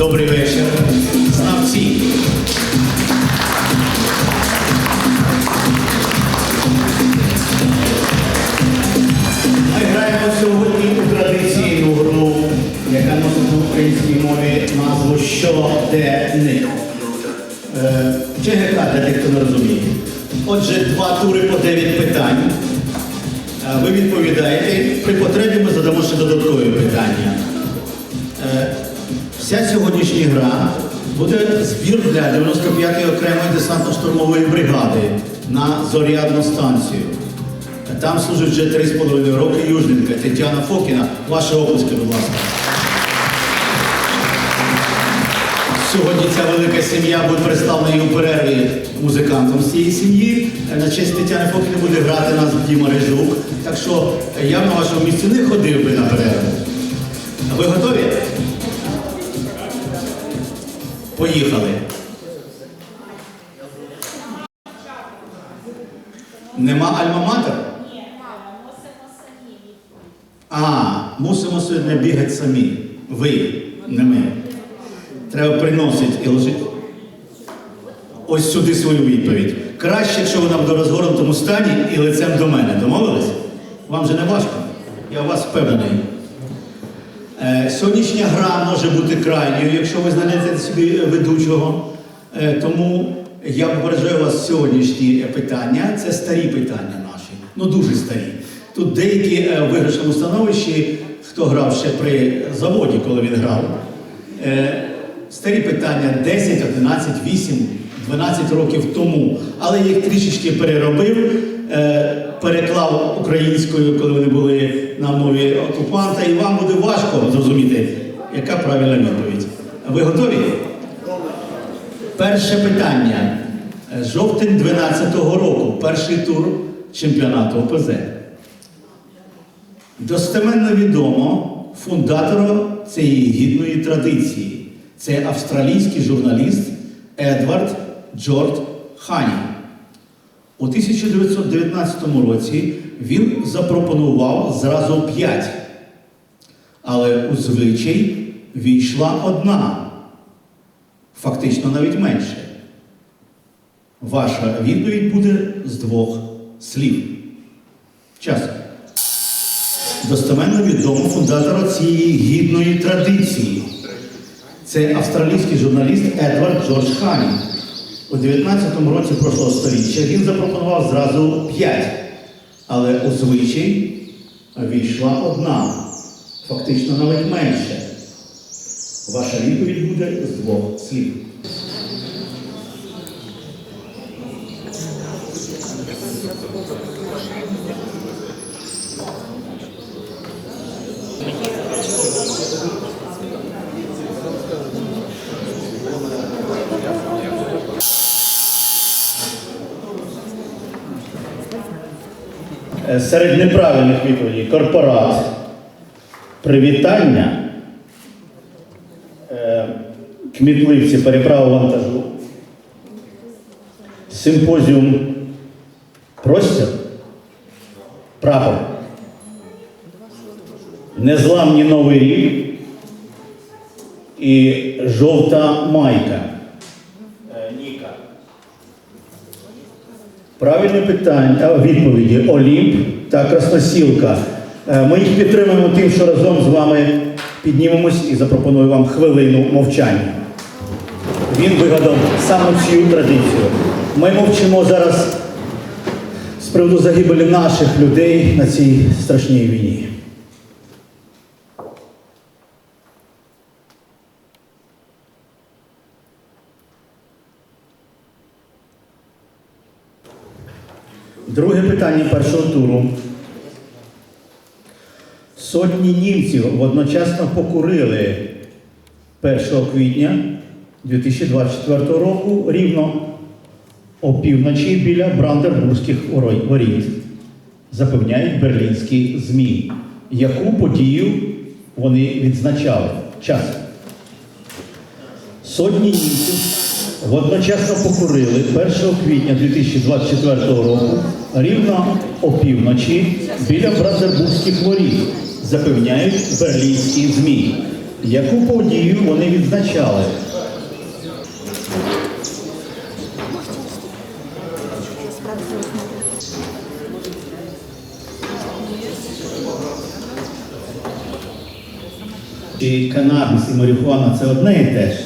Добрий вечір. Знавці. Ми граємо сьогодні у традиційну гру, яка носить на українській мові назву Щоденник. Е, ЧГК для тих, хто не розуміє. Отже, два тури по 9 питань. Е, Ви відповідаєте. При потребі ми задамо ще додаткові питання. Вся сьогоднішня гра буде збір для 95-ї окремої десантно-штурмової бригади на Зорядну станцію. Там служить вже 3,5 роки южненка Тетяна Фокіна. Ваші оплески, будь ласка. Сьогодні ця велика сім'я буде представлена у перерві музикантом цієї сім'ї. На честь Тетяни Фокіни буде грати нас Діма Режук. Так що я на вашому місці не ходив би на перерву. Ви готові? Поїхали. Нема альма-матер? Ні, мусимо самі. А, мусимо сьогодні бігати самі. Ви, не ми. Треба приносити і ложити. Ось сюди свою відповідь. Краще, якщо вона буде в розгорнутому стані і лицем до мене. Домовились? Вам же не важко? Я в вас впевнений. Е, сьогоднішня гра може бути крайньою, якщо ви знайдете собі ведучого. Е, тому я попереджаю вас сьогоднішні питання. Це старі питання наші, ну дуже старі. Тут деякі е, в виграшному становищі, хто грав ще при заводі, коли він грав. Старі питання 10, 11, 8, 12 років тому. Але їх трішечки переробив, е, переклав українською, коли вони були на мові окупанта, і вам буде важко зрозуміти, яка правильна відповідь. Ви готові? Перше питання. Жовтень 12-го року, перший тур чемпіонату ОПЗ. Достеменно відомо фундатором цієї гідної традиції. Це австралійський журналіст Едвард Джордж Хані. У 1919 році він запропонував зразу п'ять, але у звичай війшла одна, фактично навіть менше. Ваша відповідь буде з двох слів. Час. Достеменно відомо фундатора цієї гідної традиції. Це австралійський журналіст Едвард Джордж Хані. У 19-му році прошлого століття він запропонував зразу п'ять, але у звичай війшла одна, фактично навіть менше. Ваша відповідь буде з двох слів. Е, Серед неправильних відповідей корпорат, привітання, е, кмітливці переправа вантажу, симпозіум. Простір, прапор, незламні новий рік. І жовта майка. Е, Ніка. Правильне питання, відповіді Олімп та Красносілка. Е, Ми їх підтримуємо тим, що разом з вами піднімемось і запропоную вам хвилину мовчання. Він вигадав саме цю традицію. Ми мовчимо зараз з приводу загибелі наших людей на цій страшній війні. Друге питання першого туру. Сотні німців водночасно покурили 1 квітня 2024 року рівно опівночі біля Брандербурзьких воріт, запевняють берлінські ЗМІ. Яку подію вони відзначали? Час. Сотні німців водночасно покурили 1 квітня 2024 року рівно опівночі біля Брандербурзьких воріт, запевняють берлінські ЗМІ. Яку подію вони відзначали? Чи канабіс і марихуана це одне і те ж?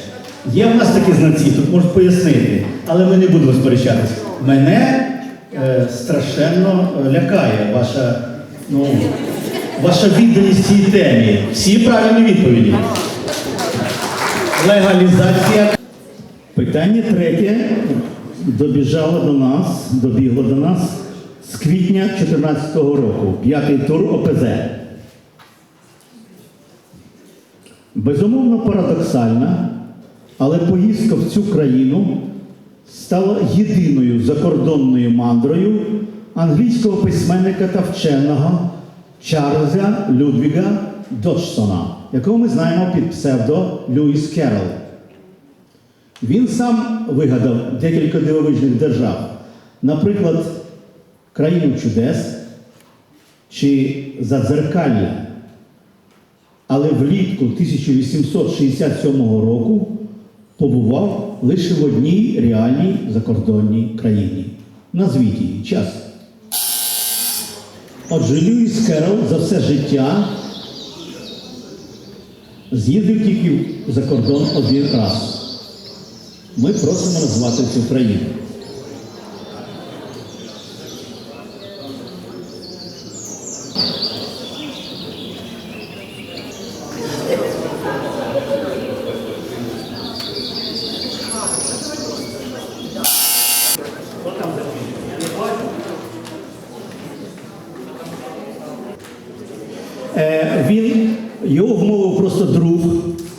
Є в нас такі знавці, тут можуть пояснити, але ми не будемо сперечатись. Мене е, страшенно е, лякає ваша, ну, ваша відданість цій темі. Всі правильні відповіді. Легалізація. Питання третє добіжало до нас, добігло до нас з квітня 2014 року. П'ятий тур ОПЗ. Безумовно парадоксальна, але поїздка в цю країну стала єдиною закордонною мандрою англійського письменника та вченого Чарльза Людвіга Доджсона, якого ми знаємо під псевдо Льюіс Керрол. Він сам вигадав декілька дивовижних держав, наприклад, країну чудес чи Задзеркалля. Але влітку 1867 року побував лише в одній реальній закордонній країні. Назвіть її час. Отже, Льюіс Керол за все життя з'їздив тільки за кордон один раз. Ми просимо назвати цю країну. Е, він його вмовив просто друг,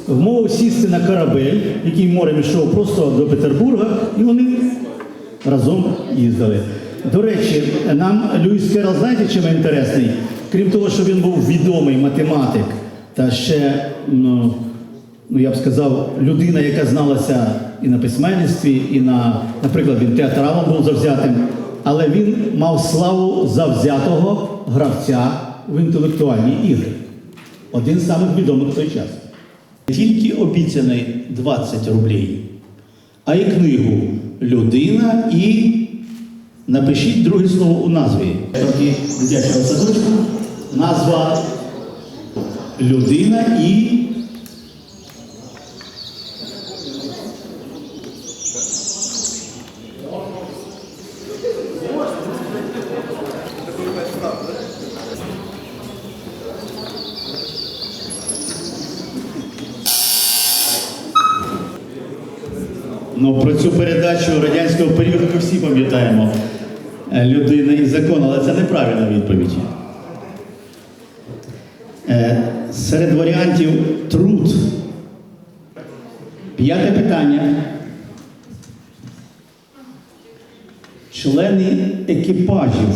вмовив сісти на корабель, який морем йшов просто до Петербурга, і вони разом їздили. До речі, нам знаєте, чим інтересний? Крім того, що він був відомий математик та ще, ну, ну я б сказав, людина, яка зналася і на письменництві, і на, наприклад, він театралом був завзятим, але він мав славу завзятого гравця в інтелектуальні ігри. Один з самих відомих в той час. Тільки обіцяний 20 рублів, а й книгу Людина і напишіть друге слово у назві. Дитячого садочку. Назва Людина і. Ну, про цю передачу радянського періоду ми всі пам'ятаємо. Е, Людина і закон, але це неправильна відповідь. Е, Серед варіантів труд. П'яте питання. Члени екіпажів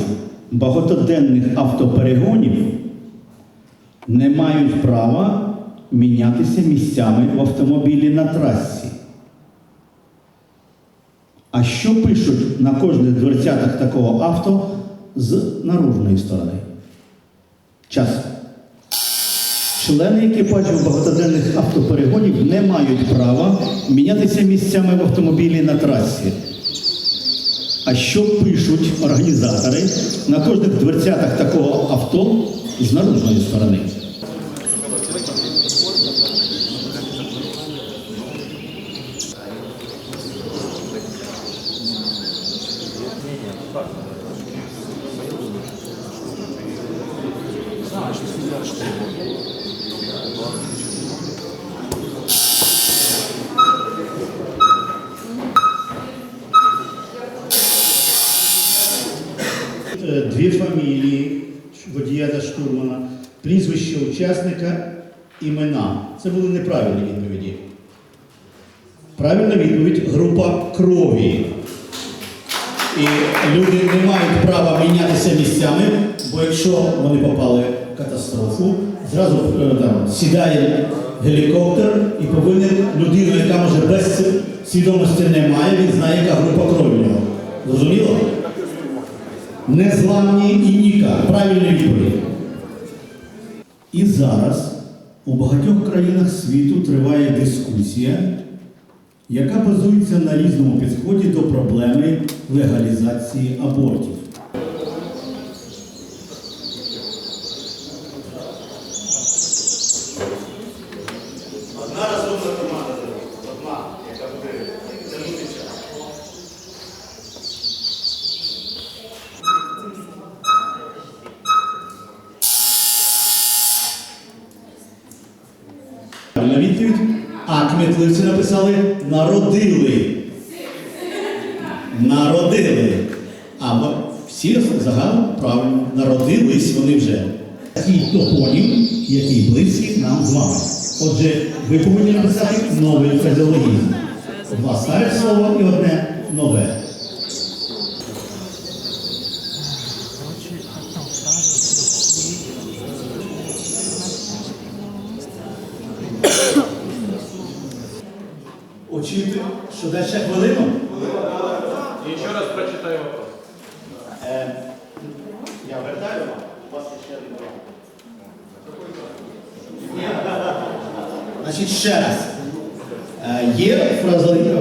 багатоденних автоперегонів не мають права мінятися місцями в автомобілі на трасі. А що пишуть на кожних дверцятах такого авто з наружної сторони? Час. Члени екіпажів багатоденних автоперегонів не мають права мінятися місцями в автомобілі на трасі. А що пишуть організатори на кожних дверцятах такого авто з наружної сторони? Дві фамілії водія та штурмана, прізвище учасника, імена. Це були неправильні відповіді. Правильна відповідь група крові. Люди не мають права мінятися місцями, бо якщо вони попали в катастрофу, зразу е, там, сідає гелікоптер і повинен людина, яка може без свідомості не має, він знає, яка група крові в нього. Зрозуміло? Незламні і Ніка. Правильна відповідь. І зараз У багатьох країнах світу триває дискусія, яка базується на різному підході до проблеми легалізації абортів. Одна розумна команда, одна, яка буде тягнути час. Правильна відповідь. А кмітливці написали народили. Народили. А мо- всі загалом правильно. Такий топонім, який близький нам з вами. Отже, ви повинні написати новий фразеологізм. Два старих слова і одне нове. Очікуйте, що ще хвилину. Еще раз прочитаю вопрос. Е, я вертаю вам. У вас є ще один варіант. Значить, ще раз. Е, є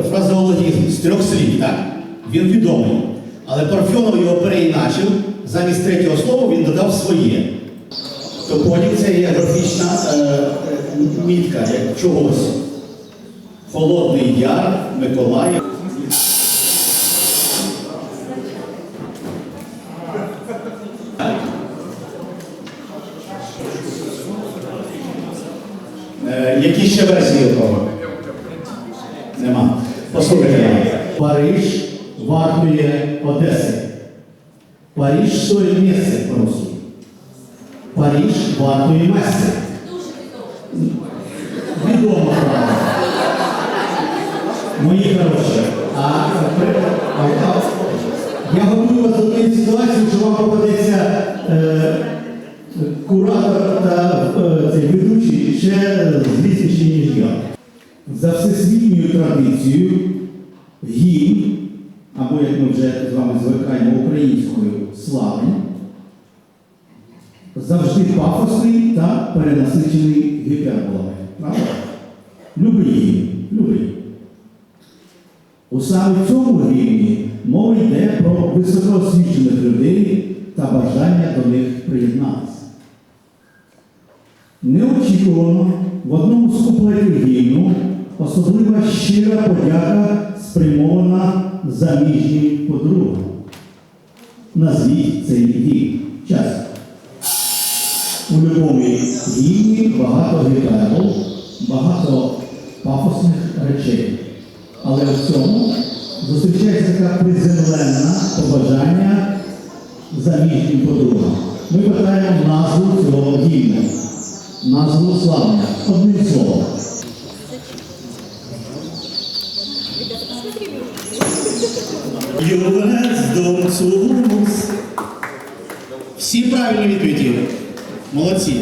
фразеологізм, з трьох слів, так? Він відомий. Але Парфьонов його переіначив. Замість третього слова він додав своє. Топонім це є графічна е, мітка як чогось. Холодний Яр, Миколаїв. Е, які ще версії у кого? Нема. Послухайте. Париж вартує Одеси. Париж стоїть місце по-русски. Париж вартує місце. Відомо правда. Мої хороші. А, я готую вас до тієї ситуації, що вам попадеться е, куратор та е, ведучий ще я. За всесвітньою традицією гімн, або як ми вже з вами звикаємо українською славень, завжди пафосний та перенасичений гіперболами. Любий гімн, любий. У саме цьому гімні мова йде про високоосвічених людей та бажання до них приєднатися. Неочікувано в одному з куплетів гімну особлива щира подяка спрямована заміжнім подругам. Назвіть цей гімн. Час. У любому гімні багато гіпербол, багато пафосних речей. Але в цьому зустрічається така приземленна побажання заміжнім подругам. Ми питаємо назву цього гімну, назву славня, одним словом. Всі правильні відповіді. Молодці.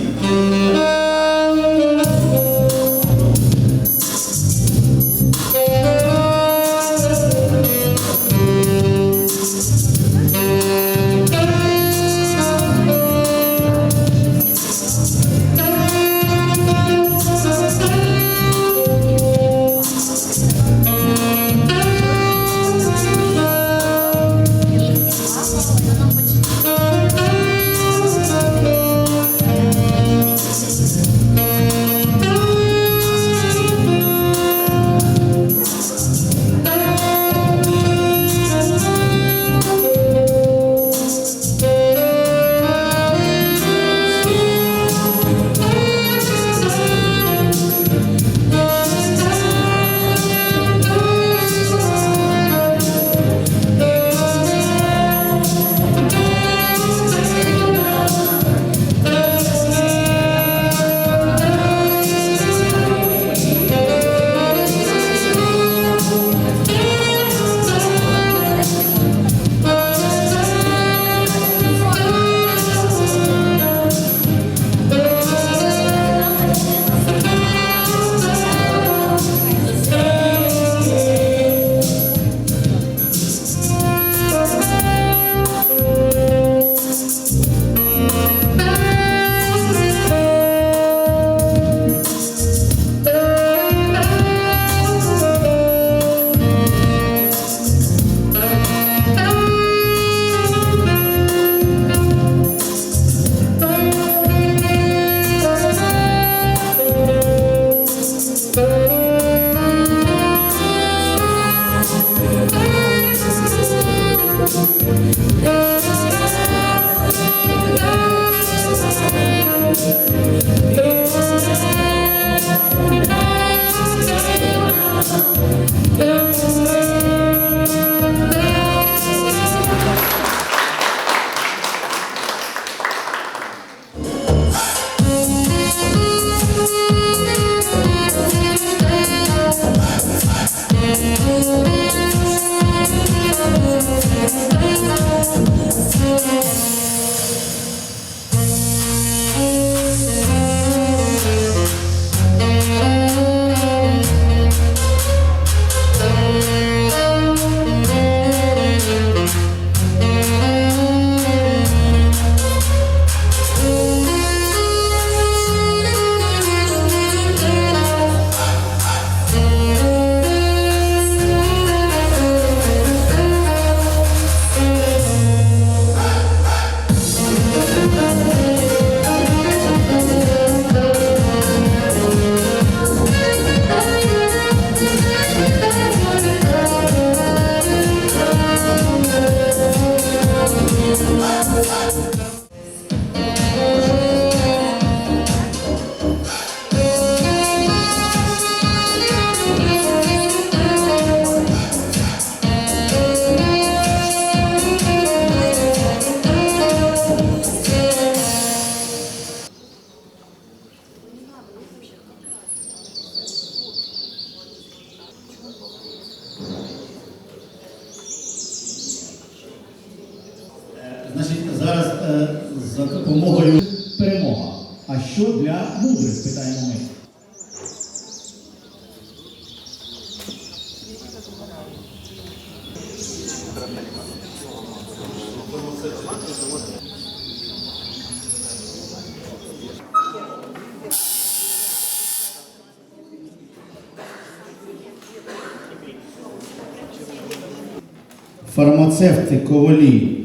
Фармацевти ковалі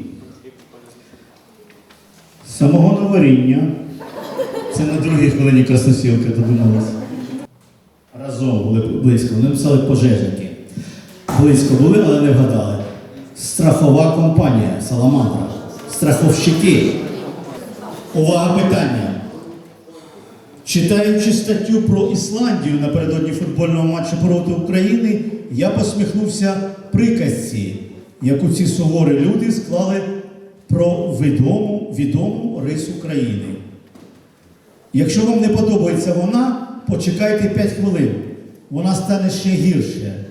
самого новоріння. Це на другій хвилині красносілка додумалась. Разом були близько. Вони писали пожежники. Близько були, але не вгадали. Страхова компанія Саламандра. Страховщики. Увага питання. Читаючи статтю про Ісландію напередодні футбольного матчу проти України, я посміхнувся приказці, яку ці суворі люди склали про відому, відому рису країни. Якщо вам не подобається вона, почекайте 5 хвилин. Вона стане ще гірше.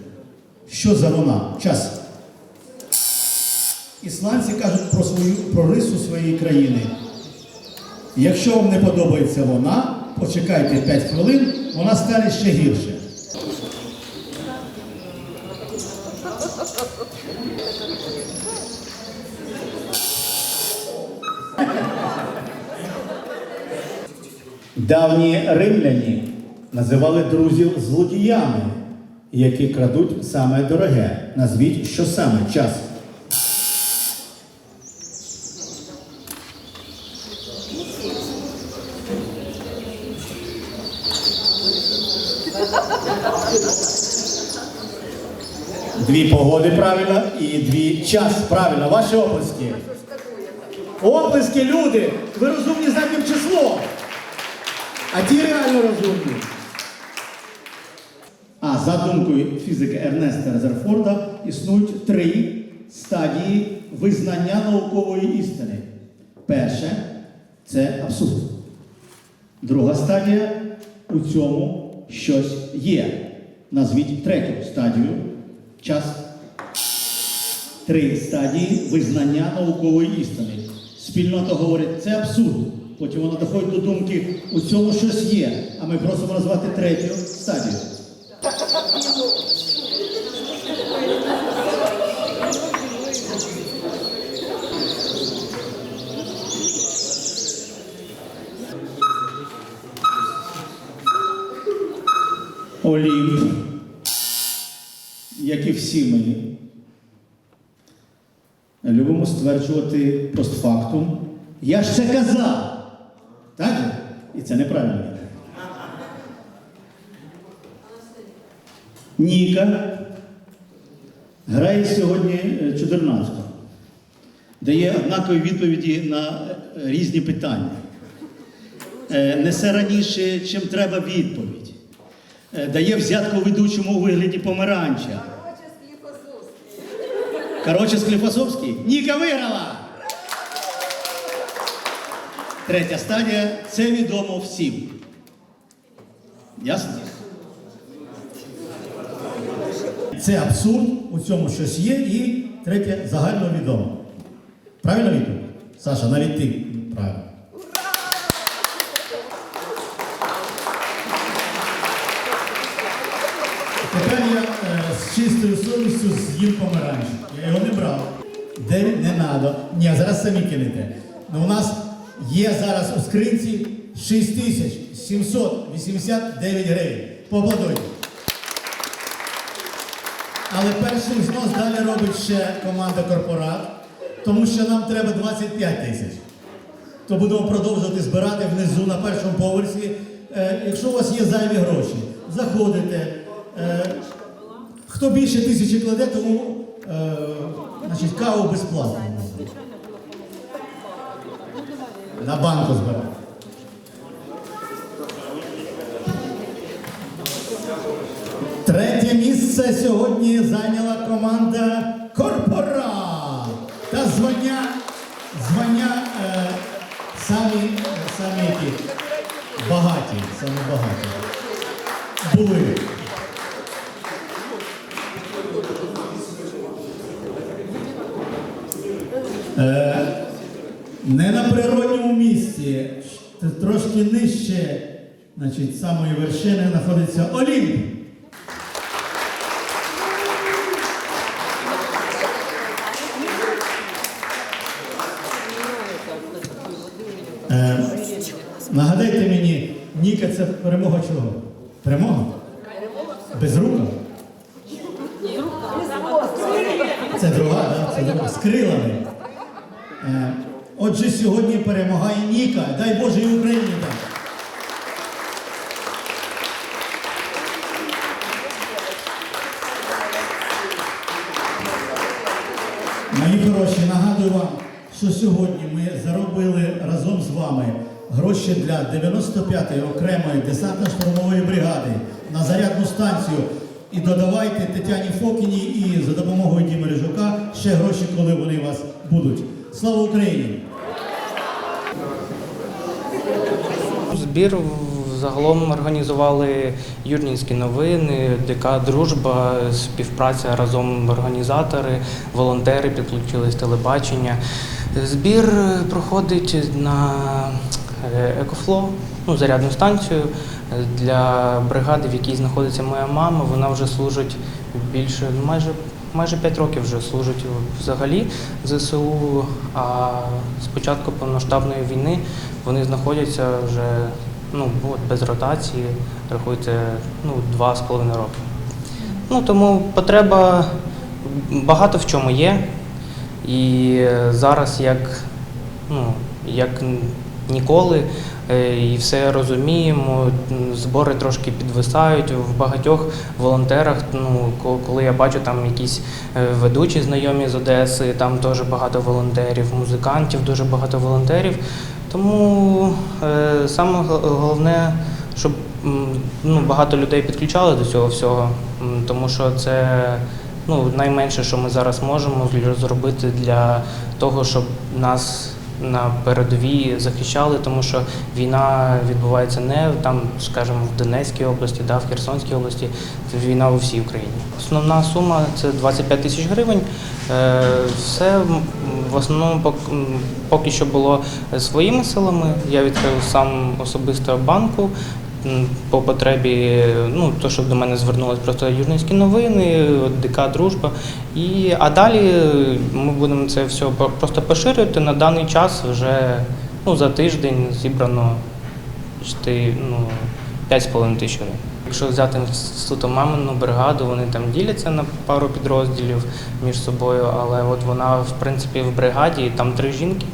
Що за вона? Час. Ісландці кажуть про свою про рису своєї країни. Якщо вам не подобається вона, почекайте 5 хвилин, вона стане ще гірше. Давні римляні називали друзів злодіями, які крадуть саме дороге. Назвіть, що саме час. Дві погоди правильно і дві час правильно. Ваші оплески. Оплески, люди! Ви розумні заднім числом. А ті реально розумні. За думкою фізика Ернеста Резерфорда існують три стадії визнання наукової істини. Перше це абсурд. Друга стадія у цьому щось є. Назвіть третю стадію. Час. Три стадії визнання наукової істини. Спільнота говорить, це абсурд. Потім вона доходить до думки, у цьому щось є. А ми просимо назвати третю стадію. Олімп, як і всі ми, любимо стверджувати постфактум. Я ж це казав. Так? І це неправильно. Ніка грає сьогодні е, чудернацько. Дає однакові відповіді на е, різні питання. е, несе раніше, чим треба відповідь. Е, Дає взятку ведучому у вигляді помаранча. Короче, Склифосовський. Ніка виграла! Третя стадія це відомо всім. Ясно? Це абсурд, у цьому щось є, і третє загально відомо. Правильно відповідь? Саша, навіть ти правильно. Тепер я е, з чистою совістю з'їм помаранч. Я його не брав. Де не треба. Ні, зараз самі кинете. Ну, у нас є зараз у скринці 6789 гривень. Поаплодуйте. Але перший взнос далі робить ще команда Корпорат, тому що нам треба 25 тисяч. То будемо продовжувати збирати внизу на першому поверсі. Е, якщо у вас є зайві гроші, заходите. Е, хто більше тисячі кладе, тому е, значить, каву безплатно. На банку збирати. Третє місце сьогодні зайняла команда Корпора. Та звання, звання е, самі, самі які багаті, самі багаті. Були. Е, не на природньому місці, трошки нижче, значить, самої вершини знаходиться Олімп. Е, нагадайте мені, Ніка це перемога чого? Перемога? Без рука? Це друга, да? це друга. З крилами. Е, отже, сьогодні перемагає Ніка. Дай Боже і Україні так. Мої хороші, нагадую вам, що сьогодні ми заробили разом з вами гроші для 95-ї окремої десантно-штурмової бригади на зарядну станцію. І додавайте Тетяні Фокіні і за допомогою Діми Рижука ще гроші, коли вони у вас будуть. Слава Україні! Збір загалом організували Юрнінські новини, ДК Дружба, співпраця разом організатори, волонтери підключились телебачення. Збір проходить на Екофло, ну, зарядну станцію е, для бригади, в якій знаходиться моя мама. Вона вже служить більше, ну, майже майже 5 років вже служить взагалі ЗСУ. А з початку повноштабної війни вони знаходяться вже ну, без ротації, рахуйте, ну, два з половиною роки. Ну, тому потреба багато в чому є. І зараз як, ну, як ніколи, е, і все розуміємо, збори трошки підвисають в багатьох волонтерах. Ну, коли я бачу там якісь е, ведучі знайомі з Одеси, там теж багато волонтерів, музикантів, дуже багато волонтерів. Тому е, саме головне, щоб ну, багато людей підключали до цього всього, тому що це ну, найменше, що ми зараз можемо зробити для того, щоб нас на передовій захищали, тому що війна відбувається не там, скажімо, в Донецькій області, да, в Херсонській області, це війна у всій Україні. Основна сума це 25 тисяч гривень. Е, Все в основному пок- поки що було своїми силами. Я відкрив сам особисто банку. По потребі, ну то, що до мене звернулись просто юрнинські новини, ДК Дружба. І, а далі ми будемо це все просто поширювати. На даний час вже ну, за тиждень зібрано ну, 5,5 тисяч гривень. Якщо взяти суто мамину бригаду, вони там діляться на пару підрозділів між собою, але от вона, в принципі, в бригаді там три жінки.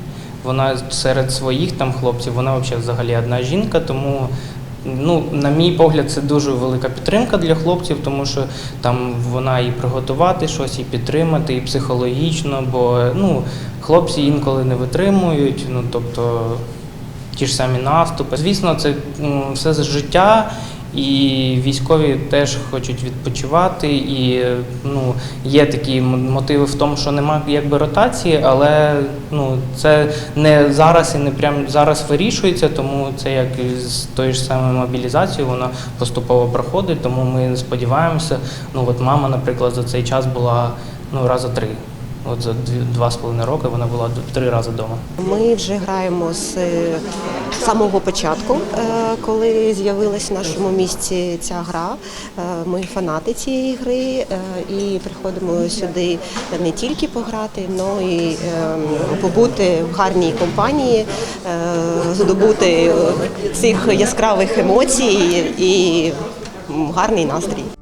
Вона серед своїх там хлопців, вона взагалі одна жінка, тому ну, на мій погляд, це дуже велика підтримка для хлопців, тому що там вона і приготувати щось, і підтримати, і психологічно, бо ну, хлопці інколи не витримують. Ну, тобто, ті ж самі наступи. Звісно, це все життя. І військові теж хочуть відпочивати, і ну є такі мотиви в тому, що немає якби ротації, але ну це не зараз і не прямо зараз вирішується, тому це як з тою ж самою мобілізацією, вона поступово проходить. Тому ми сподіваємося. Ну от мама, наприклад, за цей час була ну рази три. От за дві два з половиною роки вона була три рази вдома. Ми вже граємо з е, самого початку, е, коли з'явилась в нашому місті ця гра. Е, Ми фанати цієї гри і приходимо сюди не тільки пограти, але і побути в гарній компанії, здобути цих яскравих емоцій і гарний настрій.